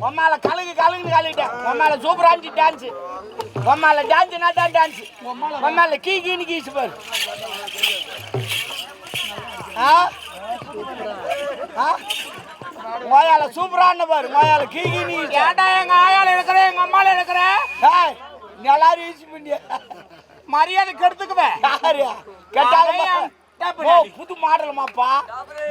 உம்மால கலகு கலகுன்னு கலகிட்டேன் உம்மால சூப்பரா இருந்துச்சு டான்ஸ் உம்மால டான்ஸ் நான் தான் டான்ஸ் உம்மால கீ கீனு கீச்சு பாரு. ஆ? ஆ? மோயால சூப்பரான பாரு. மோயால கீ கீனு ஏன்டா எங்க ஆயால இருக்கிற எங்க அம்மால இருக்கிற? எல்லாரும் யூஸ் பண்ணிய? மரியாதை கெடுத்துக்குவேன் யாரு? கேட்டாலும் புது மாடலுமாப்பா.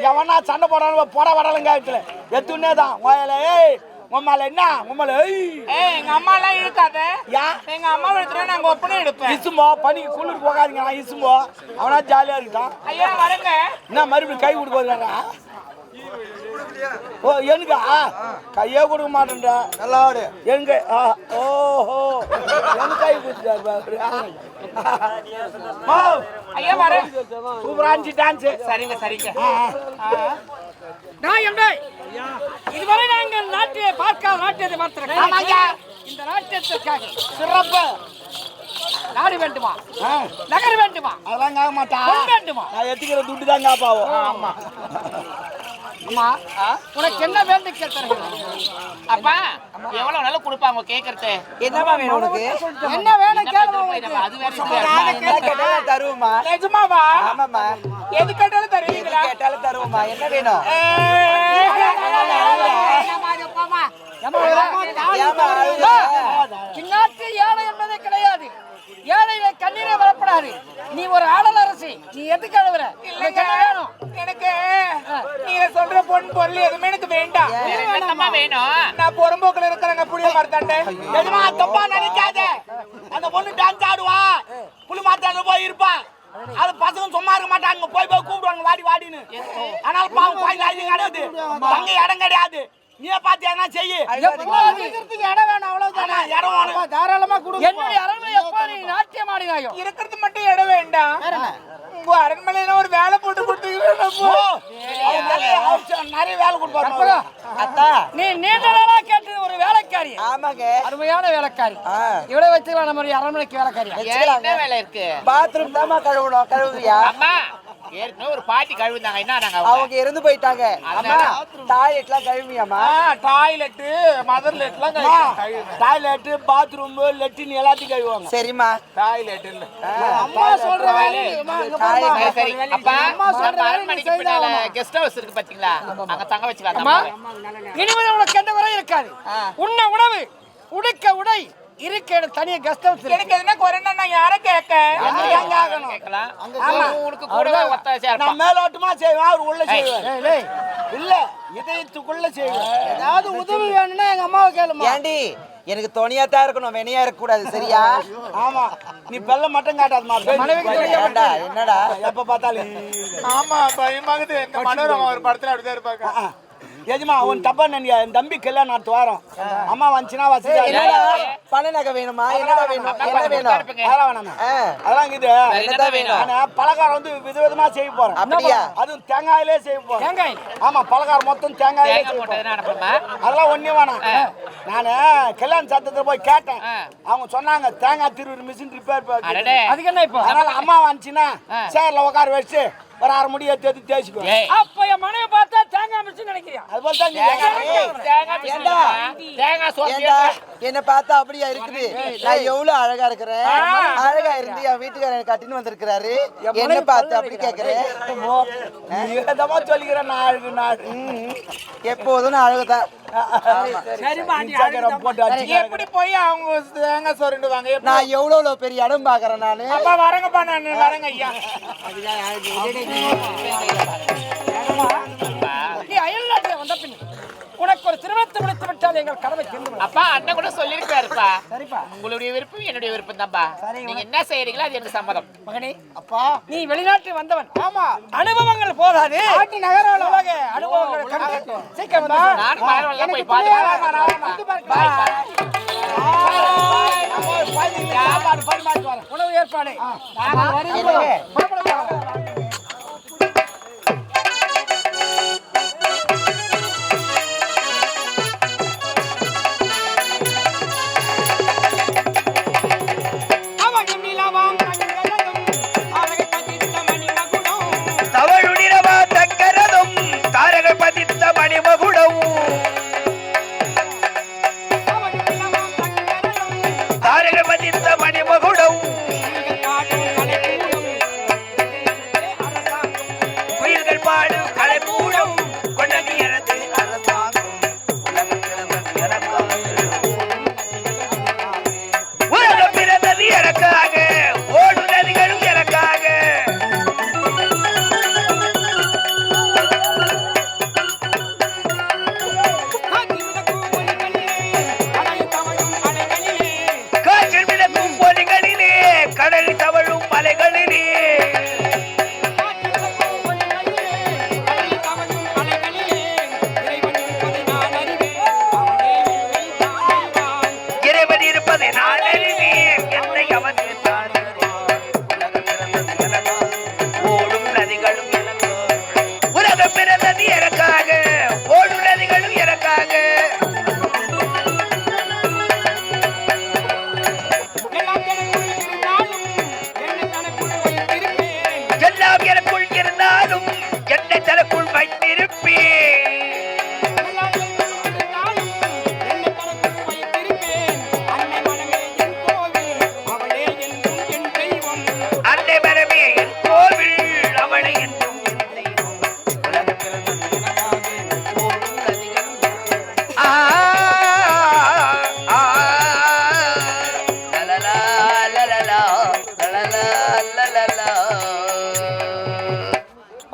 எவனா சண்டை போடாலும் போட வடலும் காயத்துல எத்துனே தான். மோயால ஏய் உம்மால என்ன? உம்மால ஏய். எங்க அம்மா எல்லாம் இழுக்காத யா. எங்க அம்மா எடுத்துட்டு நாங்க ஒப்பனை எடுப்பேன். இசும்போ பனிக்கு குளிர் போகாதீங்க நான் இசும்போ அவனா ஜாலியா இருக்கான். ஐயா வரங்க. என்ன மறுபடியும் கை கொடுக்க ஓ எனக்கா கையே கொடுக்க மாட்டேன்டா நல்லா எங்க ஓஹோ. என் கை ஓ, ஐயா வரேன் சூப்பரா இருந்துச்சு டான்ஸ் சரிங்க சரிங்க நான் எம்டே இதுவரை நாங்கள் நாட்டியை பார்க்காத நாட்டியத்தை ஆமாங்க. இந்த நாட்டியத்திற்காக சிறப்பு நாடு வேண்டுமா? நகர் வேண்டுமா? அதெல்லாம் கேட்க மாட்டா. வேண்டுமா? நான் எத்துக்கிற துட்டு தான் காப்பாவும் ஆமா. அம்மா உனக்கு என்ன வேண்டும் கேட்கிறேன் அப்பா எவ்வளவு நல்லா கொடுப்பாங்க கேக்குறது என்னமா வேணும் உனக்கு? என்ன வேணும் உனக்கு. அது வேற தருவோமா நிஜமாவா? ஆமாம்மா. எது கேட்டாலும் தருவீங்களா? கேட்டாலும் தருவோமா என்ன வேணும் ஏம்மா அழுகுற? இந்நாட்டு ஏழை என்பதே கிடையாது ஏழையில கண்ணீரே வரப்படாது நீ ஒரு ஆடல் அரசி நீ எதுக்கு அழுவுற உனக்கு என்ன வேணும் எனக்கு நீங்க சொல்ற பொன் பொருள் எதுவுமே எனக்கு வேண்டாம் என்னம்மா வேணும் நான் புறம்போக்குல இருக்கிறேங்க புளிய மரத்தாண்டே எதுமா தப்பா நினைக்காத அந்த பொண்ணு டான்ஸ் ஆடுவா புலி மாத்தாண்ட போய் இருப்பா அது பசங்க சும்மா இருக்க மாட்டாங்க போய் போய் கூப்பிடுவாங்க வாடி வாடின்னு அதனால பாவம் கோயில் அது கிடையாது தங்க இடம் கிடையாது நீயே பார்த்து எதனா செய்யு இடம் வேணும் அவ்வளவுதானே? இடம். தாராளமா கொடு என்னுடைய அரண்மனை எப்போ நீ நாட்டியம் ஆடினாயோ இருக்கிறது மட்டும் இடம் வேண்டாம். உங்க அரண்மனையில ஒரு வேலை போட்டு அவன் நிறைய வேலை கொடுப்பாங்க. அத்தா. நீ நீண்ட நாளா கேட்டது ஒரு வேலைக்காரி. ஆமாங்க. அருமையான வேலைக்காரி. இவ்வளவு வச்சுக்கலாம் நம்ம ஒரு அரண்மனைக்கு வேலைக்காரி என்ன வேலை இருக்கு? பாத்ரூம் தாம்மா கழுவணும். கழுவுறியா? அம்மா ஏற்கனவே ஒரு பாட்டி கழுவுந்தாங்க என்ன நாங்க அவங்க? இறந்து போயிட்டாங்க. அம்மா. டாய்லெட்லாம் கழுவியாமா டாய்லெட் மதர்லெட்லாம் டாய்லெட் பாத்ரூம் லெட்டின் எல்லாத்தையும் கழுவுவாங்க. சரிம்மா. டாய்லெட் இல்ல. அம்மா சொல்ற வேலை சரி அப்பா நம்ம அரண்மனைக்கு பின்னால கெஸ்ட் ஹவுஸ் இருக்கு பாத்தீங்களா? அங்க தங்க வச்சுக்கலாம் அம்மா. இனிமேல் உனக்கு எந்த குறை இருக்காது. உண்ண உணவு உடுக்க உடை இருக்க இடம் தனியா கெஸ்ட் ஹவுஸ் எனக்கு எதுனா குறைன்னா நான் யார கேட்க? எங்க ஆகணும் கேட்கலாம்? உனக்கு கூடவே ஒத்தாசையா இருப்பான். நான் மேலோட்டமா செய்வேன் அவர் உள்ள செய்வார். இல்ல இதயத்துக்குள்ள செய்வேன். ஏதாவது உதவி வேணும்னா எங்க அம்மாவை கேளுமா? ஏண்டி எனக்கு துணியா தான் இருக்கணும் வெனியா இருக்க கூடாது சரியா? ஆமா. நீ பெல்ல மட்டும் காட்டாதமா ஏண்டா என்னடா எப்ப பார்த்தாலும். ஆமா பயமாகுது. எங்க மனோரமா ஒரு படத்துல அப்படிதான் இருப்பாங்க. எஜமா உன் தப்பா நினைக்க என் தம்பி கல்யாணம் நடத்து வாரம் அம்மா வந்துச்சுன்னா வசதி என்னடா பண நகை வேணுமா? என்னடா வேணும்? என்ன வேணும்? அதெல்லாம் வேணாமா அதெல்லாம் வேற என்னதான் வேணும்? நான் பலகாரம் வந்து விதவிதமா செய்ய போறேன். அப்படியா? அதுவும் தேங்காயிலே செய்ய போறேன். தேங்காய்? ஆமா பலகாரம் மொத்தம் தேங்காயிலே தேங்காய் செய்ய போறேன். அதெல்லாம் ஒண்ணே வேணாம். நானு கல்யாண சத்தத்துல போய் கேட்டேன். அவங்க சொன்னாங்க தேங்காய் திருவுரு மிஷின் ரிப்பேர் அதுக்கு என்ன இப்போ? அதனால அம்மா வந்துச்சுன்னா சேர்ல உட்கார வச்சு ஒரு அரை முடிய தேடி தேய்ச்சிக்கோ. அப்ப என் மனைவி பார்த்தா தேங்காய் மிச்சு நினைக்கிறியா அது போல தான் தேங்காய் என்ன பார்த்தா அப்படியா இருக்குது? நான் எவ்வளவு அழகா இருக்கிறேன். அழகா இருந்து என் வீட்டுக்காரன் கட்டின்னு வந்திருக்கிறாரு. என்ன பார்த்து அப்படி கேக்குறேன் சொல்லிக்கிறேன் நான் அழுகு நான் எப்போதும் நான் போட்டு அடிச்சு எப்படி போய் அவங்க தேங்காய் சொருண்டுவாங்க நான் எவ்வளவு பெரிய இடம் பாக்குறேன் நானு? அப்பா வரங்கப்பா நான் வரங்க ஐயா நீ அயல் நாட்டில் வந்த பின் உனக்கு ஒரு திருமணத்தை முடித்து விட்டால் எங்கள் கடமை தீர்ந்து அப்பா அண்ணன் கூட சொல்லிருக்காருப்பா சரிப்பா. உங்களுடைய விருப்பம் என்னுடைய விருப்பம் தான்ப்பா நீங்க என்ன செய்யறீங்களோ அது எனக்கு சம்மதம். மகனே அப்பா. நீ வெளிநாட்டு வந்தவன். ஆமா. அனுபவங்கள் போதாது. நாட்டு நகர உலக அனுபவங்கள் சீக்கிரம். நானும் மலர்வெல்லாம் போய் வரேன் உணவு ஏற்பாடு. என்னங்க? அவன்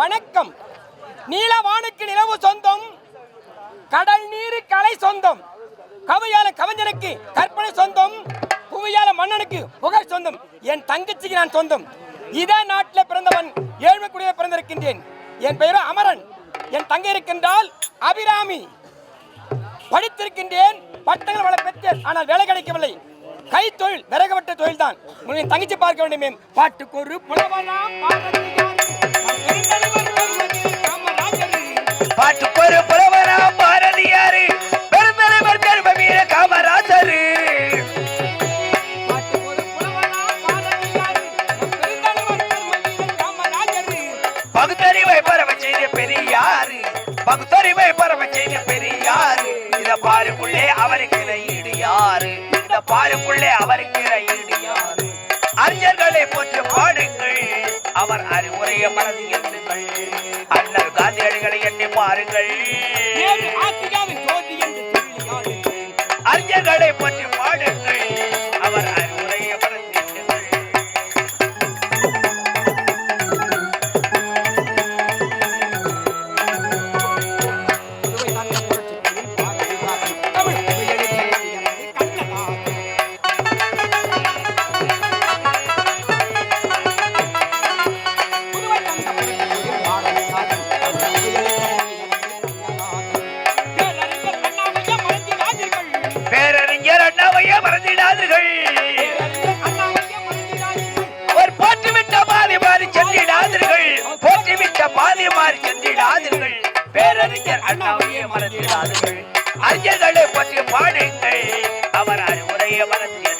வணக்கம். நீலவானுக்கு நிலவு சொந்தம் கடல் நீரு கலை சொந்தம் கவியால கவிஞனுக்கு கற்பனை சொந்தம் புவியால மன்னனுக்கு புகழ் சொந்தம் என் தங்கச்சிக்கு நான் சொந்தம். இதே நாட்டில் பிறந்தவன் ஏழ்மை குடியில பிறந்திருக்கின்றேன். என் பெயரோ அமரன். என் தங்கை இருக்கின்றால் அபிராமி. படித்திருக்கின்றேன் பட்டங்கள் வள பெற்றேன் ஆனால் வேலை கிடைக்கவில்லை. கைத்தொழில் விறகப்பட்ட தொழில் தான் உன்னை தங்கச்சி பார்க்க வேண்டுமே. பாட்டுக்கு ஒரு புலவனாம் பாரதியார், செய்த பெரியாரு இத பாருக்குள்ளே அவருக்கு ஈடு யாரு இந்த பாருக்குள்ளே அவருக்கு ஈடு யாரு அறிஞர்களை போற்று பாடுங்கள். அவர் அறிவுரைய மனது எண்ணுங்கள் அண்ணல் காந்தியடிகளை எண்ணி பாருங்கள். அறிஞர்களை போற்று பாடுங்கள். மறந்திடாதீர்கள் பேரறிஞர் போற்றுவிட்ட பாதி மாறி சென்றிடாதீர்கள். போற்றுவிட்ட பாதி மாறி சென்றிடாதீர்கள். பேரறிஞர் அண்ணாவையே மறந்திடாதீர்கள். அறிஞர்களை பற்றி பாடுங்கள். அவர் அறிவுரையை மறந்து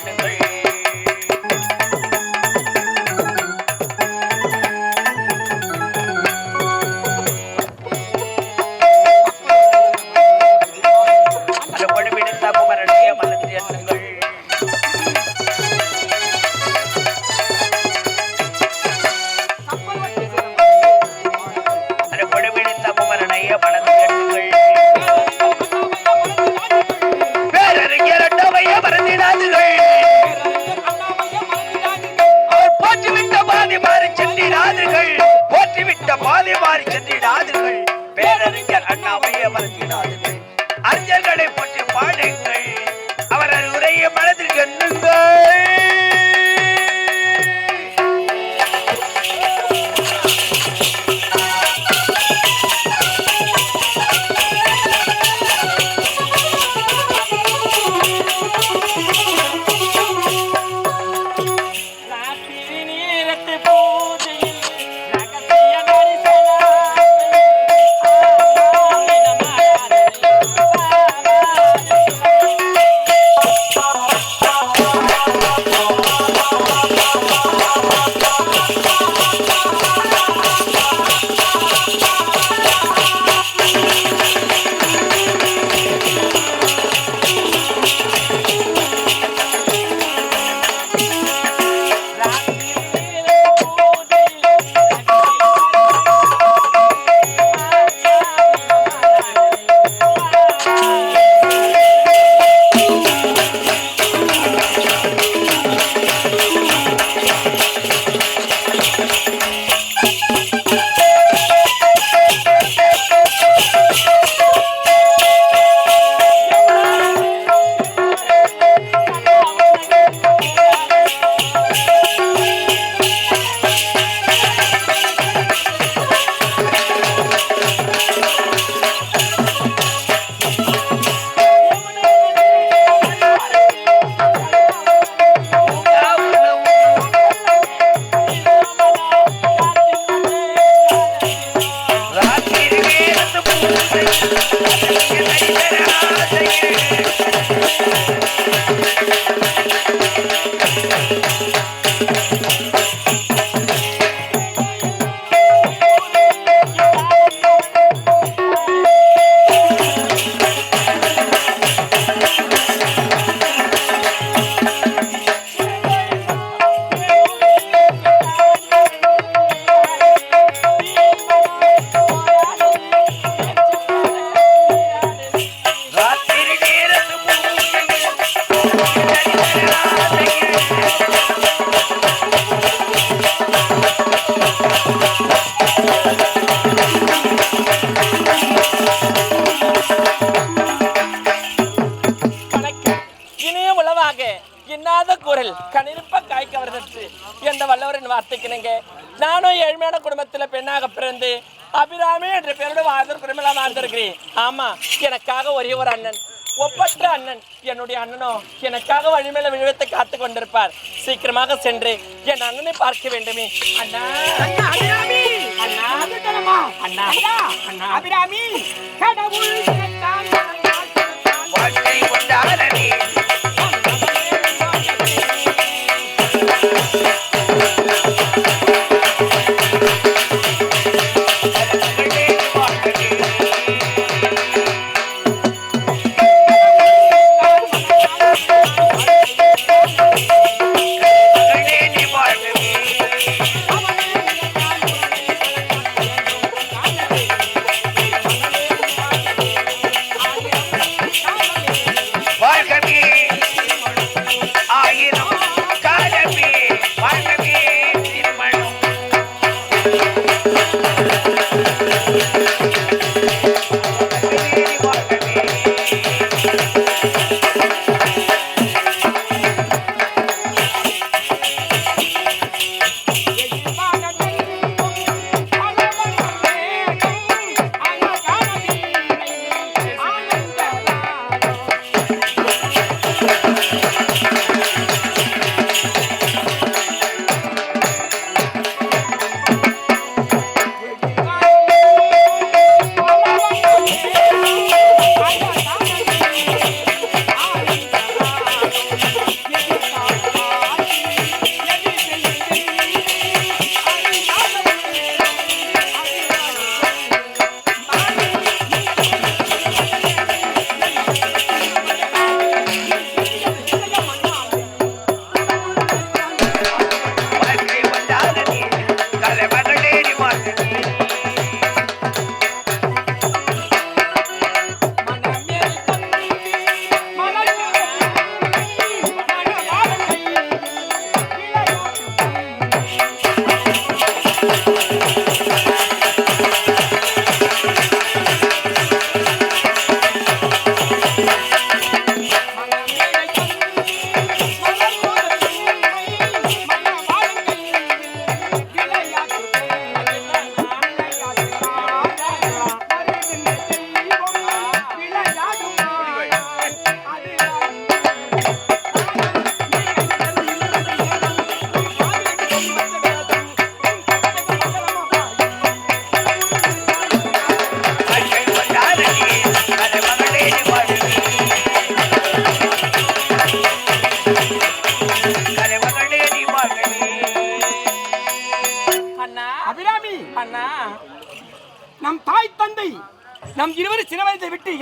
என்ற வல்லவரின் வார்த்தைக்கிணங்க. நானும் ஏழ்மையான குடும்பத்துல பெண்ணாக பிறந்து அபிராமி என்ற பெயரோட வாழ்ந்த குடும்பம் வாழ்ந்திருக்கிறேன். ஆமா எனக்காக ஒரே ஒரு அண்ணன். ஒப்பற்ற அண்ணன் என்னுடைய அண்ணனோ எனக்காக வழிமேல விழுவத்தை காத்து கொண்டிருப்பார். சீக்கிரமாக சென்று என் அண்ணனை பார்க்க வேண்டுமே. அண்ணா. அண்ணா அபிராமி. அண்ணா. வந்துட்டேனம்மா. அண்ணா. ஐயா, அண்ணா அபிராமி. கடவுள்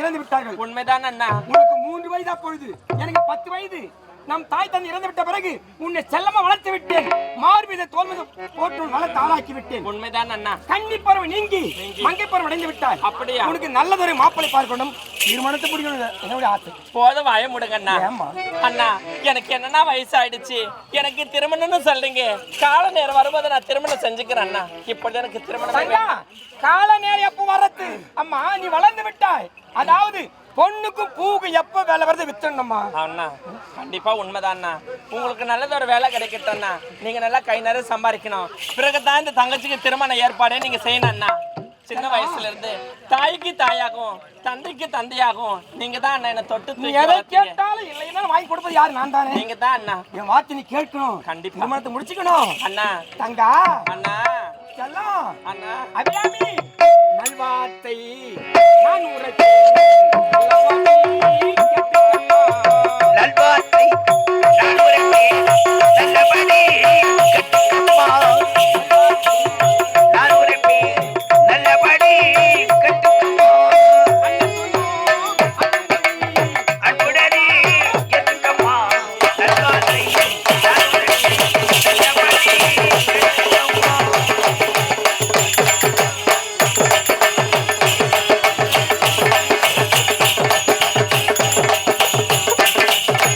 இறந்து விட்டார்கள். உண்மைதான் அண்ணா. உனக்கு மூன்று வயது அப்பொழுது. எனக்கு பத்து வயது. நம் தாய் தந்தை இறந்து விட்ட பிறகு உன்னை செல்லமா வளர்த்து விட்டேன். மார் மீது தோல் மீது போட்டு வளர்த்து ஆளாக்கி விட்டேன். உண்மைதான் அண்ணா. கன்னி பருவம் நீங்கி. மங்கை பருவம் அடைந்து விட்டாய். அப்படியா? உனக்கு நல்லதொரு மாப்பிளை பார்க்கணும். திருமணத்தை முடிக்கணும் என்னுடைய ஆசை. போத வாய முடுங்க அண்ணா? அண்ணா எனக்கு என்னன்னா வயசாயிடுச்சு? எனக்கு திருமணம்னு சொல்றீங்க கால நேரம் வரும்போது நான் திருமணம் செஞ்சுக்கிறேன் அண்ணா. இப்பொழுது எனக்கு திருமணம் கால நேரம் எப்போ வரது அம்மா நீ வளர்ந்து விட்டாய். அதாவது பொண்ணுக்கும் பூவுக்கும் எப்போ வேலை வருது வித்துடணும்மா அண்ணா கண்டிப்பா உண்மைதான் அண்ணா உங்களுக்கு நல்லது ஒரு வேலை கிடைக்கட்டும் அண்ணா நீங்க நல்லா கை நிறைய சம்பாதிக்கணும். பிறகுதான் இந்த தங்கச்சிக்கு திருமண ஏற்பாடே நீங்க செய்யணும் அண்ணா சின்ன வயசுல இருந்து தாய்க்கு தாயாகும் தந்தைக்கு தந்தையாகும். நீங்க தான் அண்ணா என்ன தொட்டு நீ எதை. கேட்டாலும் இல்லைன்னா வாங்கி கொடுப்பது யாரு? நான் தானே. நீங்க தான் அண்ணா என் வார்த்தை நீ கேட்கணும். கண்டிப்பா. திருமணத்தை முடிச்சுக்கணும். அண்ணா. தங்கா. அண்ணா. செல்லம். அண்ணா. அபிராமி. நான் உரைத்தேன்